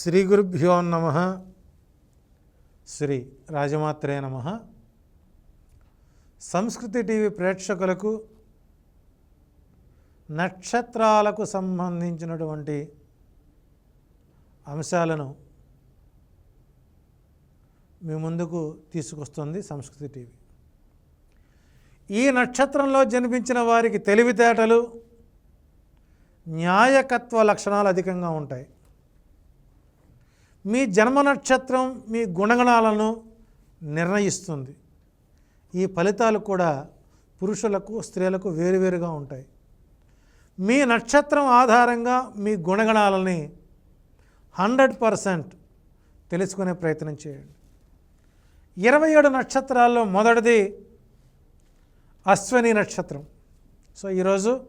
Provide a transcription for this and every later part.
శ్రీ గురుభ్యో నమ. శ్రీ రాజమాత్రే నమ. సంస్కృతి టీవీ ప్రేక్షకులకు నక్షత్రాలకు సంబంధించినటువంటి అంశాలను మీ ముందుకు తీసుకొస్తుంది సంస్కృతి టీవీ. ఈ నక్షత్రంలో జన్మించిన వారికి తెలివితేటలు న్యాయకత్వ లక్షణాలు అధికంగా ఉంటాయి. మీ జన్మ నక్షత్రం మీ గుణగణాలను నిర్ణయిస్తుంది. ఈ ఫలితాలు కూడా పురుషులకు స్త్రీలకు వేరువేరుగా ఉంటాయి. మీ నక్షత్రం ఆధారంగా మీ గుణగణాలని హండ్రెడ్ పర్సెంట్ తెలుసుకునే ప్రయత్నం చేయండి. ఇరవై ఏడు నక్షత్రాల్లో మొదటిది అశ్విని నక్షత్రం. సో ఈరోజు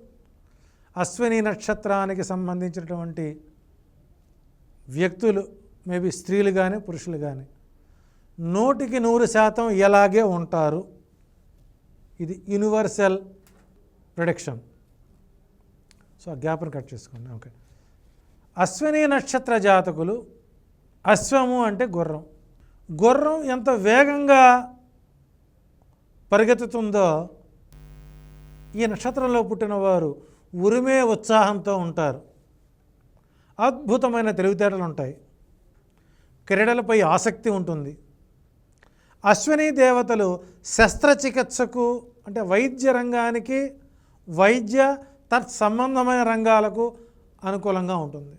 అశ్విని నక్షత్రానికి సంబంధించినటువంటి వ్యక్తులు మేబీ స్త్రీలు కానీ పురుషులు కానీ నూటికి నూరు శాతం ఎలాగే ఉంటారు? ఇది యూనివర్సల్ ప్రొడక్షన్. సో ఆ గ్యాప్ను కట్ చేసుకోండి. ఓకే. అశ్విని నక్షత్ర జాతకులు అశ్వము అంటే గుర్రం. గుర్రం ఎంత వేగంగా పరిగెత్తుతుందో ఈ నక్షత్రంలో పుట్టిన వారు ఉరిమే ఉత్సాహంతో ఉంటారు. అద్భుతమైన తెలివితేటలు ఉంటాయి క్రీడలపై ఆసక్తి ఉంటుంది. అశ్విని దేవతలు శస్త్రచికిత్సకు అంటే వైద్య రంగానికి వైద్య తత్సంబంధమైన రంగాలకు అనుకూలంగా ఉంటుంది.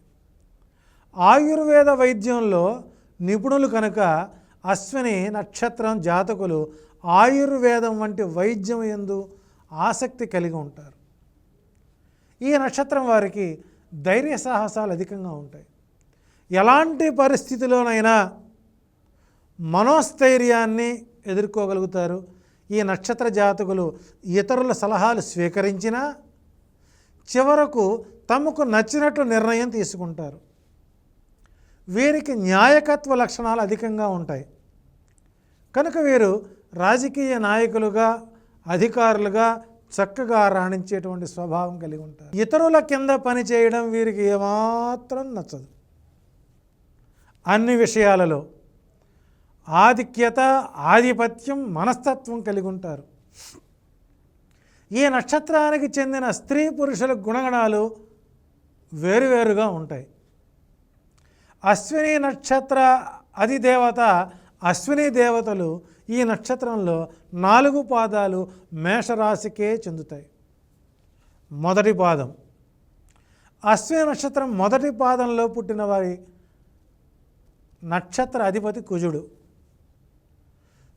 ఆయుర్వేద వైద్యంలో నిపుణులు కనుక అశ్విని నక్షత్రం జాతకులు ఆయుర్వేదం వంటి వైద్యం ఎందు ఆసక్తి కలిగి ఉంటారు. ఈ నక్షత్రం వారికి ధైర్య సాహసాలు అధికంగా ఉంటాయి. ఎలాంటి పరిస్థితిలోనైనా మనోస్థైర్యాన్ని ఎదుర్కోగలుగుతారు. ఈ నక్షత్ర జాతకులు ఇతరుల సలహాలు స్వీకరించినా చివరకు తమకు నచ్చినట్లు నిర్ణయం తీసుకుంటారు. వీరికి న్యాయకత్వ లక్షణాలు అధికంగా ఉంటాయి. కనుక వీరు రాజకీయ నాయకులుగా అధికారులుగా చక్కగా రాణించేటువంటి స్వభావం కలిగి ఉంటారు. ఇతరుల కింద పని చేయడం వీరికి ఏమాత్రం నచ్చదు. అన్ని విషయాలలో ఆధిక్యత ఆధిపత్యం మనస్తత్వం కలిగి ఉంటారు. ఈ నక్షత్రానికి చెందిన స్త్రీ పురుషుల గుణగణాలు వేరువేరుగా ఉంటాయి. అశ్విని నక్షత్ర అధిదేవత అశ్విని దేవతలు ఈ నక్షత్రంలో నాలుగు పాదాలు మేషరాశికే చెందుతాయి. మొదటి పాదం. అశ్విని నక్షత్రం మొదటి పాదంలో పుట్టిన వారి నక్షత్ర అధిపతి కుజుడు.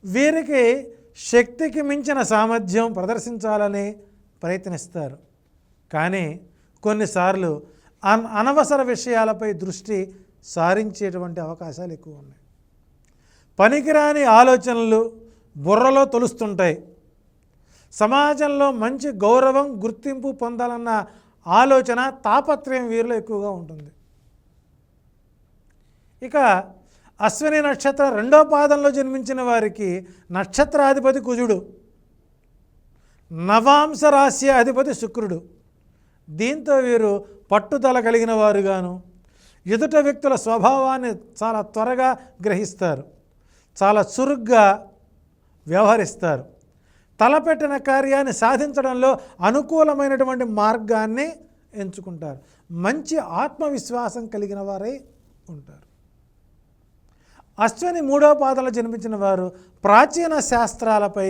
వీరికి శక్తికి మించిన సామర్థ్యం ప్రదర్శించాలని ప్రయత్నిస్తారు. కానీ కొన్నిసార్లు అన్ అనవసర విషయాలపై దృష్టి సారించేటువంటి అవకాశాలు ఎక్కువ ఉన్నాయి. పనికిరాని ఆలోచనలు బుర్రలో తొలుస్తుంటాయి. సమాజంలో మంచి గౌరవం గుర్తింపు పొందాలన్న ఆలోచన తాపత్రయం వీరిలో ఎక్కువగా ఉంటుంది. ఇక అశ్విని నక్షత్ర రెండో పాదంలో జన్మించిన వారికి నక్షత్రాధిపతి కుజుడు నవాంశ రాశి అధిపతి శుక్రుడు. దీంతో వీరు పట్టుదల కలిగిన వారుగాను ఎదుట వ్యక్తుల స్వభావాన్ని చాలా త్వరగా గ్రహిస్తారు చాలా చురుగ్గా వ్యవహరిస్తారు. తలపెట్టిన కార్యాన్ని సాధించడంలో అనుకూలమైనటువంటి మార్గాన్ని ఎంచుకుంటారు. మంచి ఆత్మవిశ్వాసం కలిగిన వారై ఉంటారు. అశ్విని మూడో పాదంలో జన్మించిన వారు ప్రాచీన శాస్త్రాలపై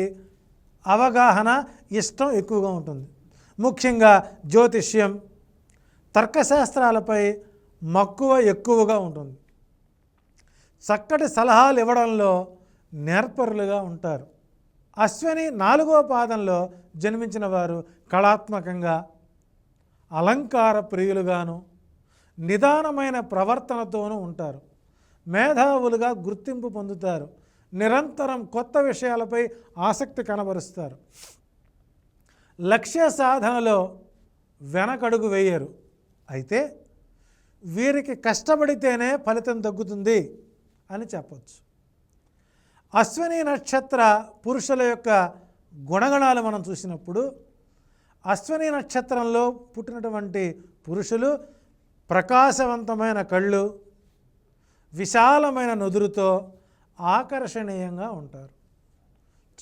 అవగాహన ఇష్టం ఎక్కువగా ఉంటుంది. ముఖ్యంగా జ్యోతిష్యం తర్కశాస్త్రాలపై మక్కువ ఎక్కువగా ఉంటుంది. చక్కటి సలహాలు ఇవ్వడంలో నేర్పరులుగా ఉంటారు. అశ్విని నాలుగో పాదంలో జన్మించిన వారు కళాత్మకంగా అలంకార ప్రియులుగాను నిదానమైన ప్రవర్తనతోనూ ఉంటారు. మేధావులుగా గుర్తింపు పొందుతారు. నిరంతరం కొత్త విషయాలపై ఆసక్తి కనబరుస్తారు. లక్ష్య సాధనలో వెనకడుగు వేయరు. అయితే వీరికి కష్టపడితేనే ఫలితం తగ్గుతుంది అని చెప్పచ్చు. అశ్విని నక్షత్ర పురుషుల యొక్క గుణగణాలు మనం చూసినప్పుడు అశ్విని నక్షత్రంలో పుట్టినటువంటి పురుషులు ప్రకాశవంతమైన కళ్ళు విశాలమైన నుదురుతో ఆకర్షణీయంగా ఉంటారు.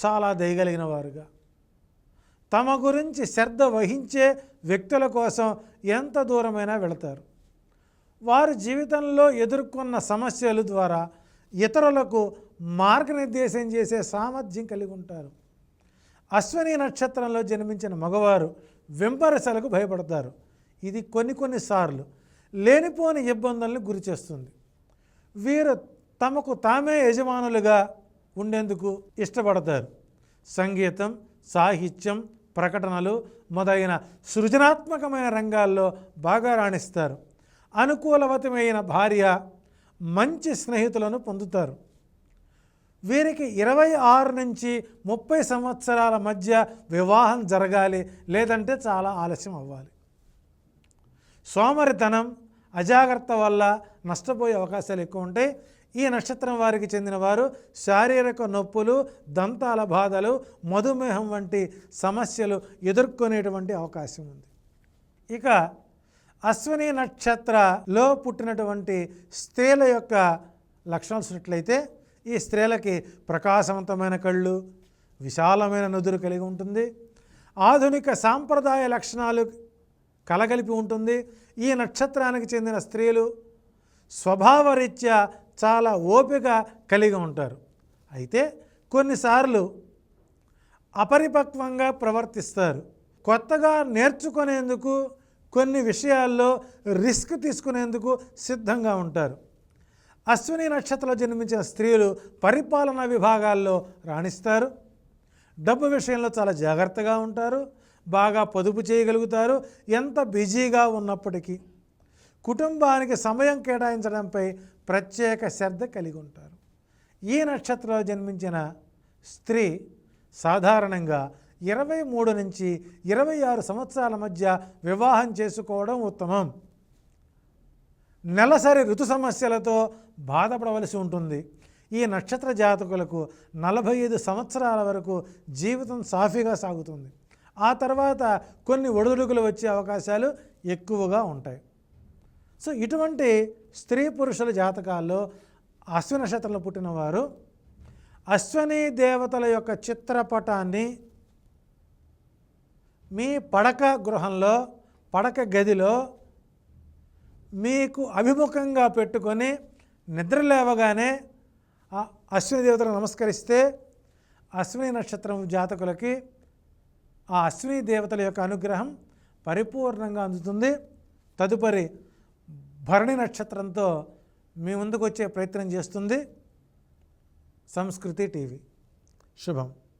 చాలా దయగలిగిన వారుగా. తమ గురించి శ్రద్ధ వహించే వ్యక్తుల కోసం ఎంత దూరమైనా వెళతారు. వారు జీవితంలో ఎదుర్కొన్న సమస్యల ద్వారా ఇతరులకు మార్గనిర్దేశం చేసే సామర్థ్యం కలిగి ఉంటారు. అశ్విని నక్షత్రంలో జన్మించిన మగవారు వెంపరసలకు భయపడతారు. ఇది కొన్ని కొన్నిసార్లు లేనిపోని ఇబ్బందులను గురి చేస్తుంది వీరు తమకు తామే యజమానులుగా ఉండేందుకు ఇష్టపడతారు. సంగీతం సాహిత్యం ప్రకటనలు మొదలైన సృజనాత్మకమైన రంగాల్లో బాగా రాణిస్తారు. అనుకూలవతమైన భార్య మంచి స్నేహితులను పొందుతారు. వీరికి ఇరవై ఆరు నుంచి ముప్పై సంవత్సరాల మధ్య వివాహం జరగాలి లేదంటే చాలా ఆలస్యం అవ్వాలి. సోమరితనం అజాగ్రత్త వల్ల నష్టపోయే అవకాశాలు ఎక్కువ ఉంటాయి. ఈ నక్షత్రం వారికి చెందిన వారు శారీరక నొప్పులు దంతాల బాధలు మధుమేహం వంటి సమస్యలు ఎదుర్కొనేటువంటి అవకాశం ఉంది. ఇక అశ్విని నక్షత్రలో పుట్టినటువంటి స్త్రీల యొక్క లక్షణాలు చూసినట్లయితే ఈ స్త్రీలకి ప్రకాశవంతమైన కళ్ళు విశాలమైన నుదురు కలిగి ఉంటుంది. ఆధునిక సాంప్రదాయ లక్షణాలు కలగలిపి ఉంటుంది. ఈ నక్షత్రానికి చెందిన స్త్రీలు స్వభావరీత్యా చాలా ఓపిక కలిగి ఉంటారు. అయితే కొన్నిసార్లు అపరిపక్వంగా ప్రవర్తిస్తారు. కొత్తగా నేర్చుకునేందుకు కొన్ని విషయాల్లో రిస్క్ తీసుకునేందుకు సిద్ధంగా ఉంటారు. అశ్విని నక్షత్రంలో జన్మించిన స్త్రీలు పరిపాలనా విభాగాల్లో రాణిస్తారు. డబ్బు విషయంలో చాలా జాగ్రత్తగా ఉంటారు. బాగా పొదుపు చేయగలుగుతారు. ఎంత బిజీగా ఉన్నప్పటికీ కుటుంబానికి సమయం కేటాయించడంపై ప్రత్యేక శ్రద్ధ కలిగి ఉంటారు. ఈ నక్షత్రంలో జన్మించిన స్త్రీ సాధారణంగా ఇరవై మూడు నుంచి ఇరవై ఆరు సంవత్సరాల మధ్య వివాహం చేసుకోవడం ఉత్తమం. నెలసరి ఋతు సమస్యలతో బాధపడవలసి ఉంటుంది. ఈ నక్షత్ర జాతకులకు నలభై ఐదు సంవత్సరాల వరకు జీవితం సాఫీగా సాగుతుంది. ఆ తర్వాత కొన్ని ఒడిదుడుకులు వచ్చే అవకాశాలు ఎక్కువగా ఉంటాయి. సో ఇటువంటి స్త్రీ పురుషుల జాతకాల్లో అశ్వి నక్షత్రంలో పుట్టిన వారు అశ్వని దేవతల యొక్క చిత్రపటాన్ని మీ పడక గృహంలో పడక గదిలో మీకు అభిముఖంగా పెట్టుకొని నిద్ర లేవగానే ఆ అశ్విని దేవతను నమస్కరిస్తే అశ్విని నక్షత్రం జాతకులకి ఆ అశ్విని దేవతల యొక్క అనుగ్రహం పరిపూర్ణంగా అందుతుంది. తదుపరి భరణి నక్షత్రంతో మీ ముందుకు వచ్చే ప్రయత్నం చేస్తుంది. సంస్కృతి టీవీ. శుభం.